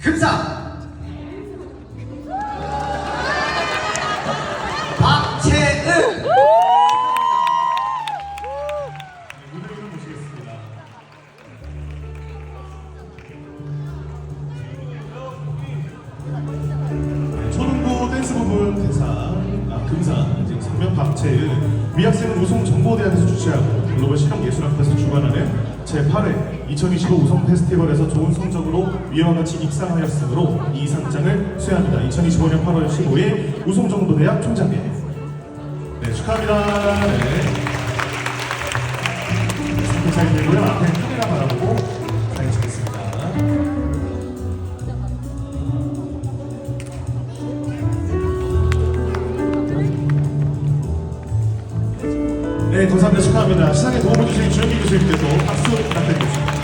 금상 위학생은 우송 정보대학에서 주최하고 글로벌 실용예술학회에서 주관하는 제8회 2025 우송 페스티벌에서 좋은 성적으로 위와 같이 입상하였으므로 이 상장을 수여합니다. 2025년 8월 15일 우송 정보대학 총장회 네 축하합니다. 네. 상품 사인 되고요. 앞에 카메라 바라보고 네, 감사합니다. 축하합니다. 시상에 도움을 주신 주영기 교수님께서 박수 부탁드립니다.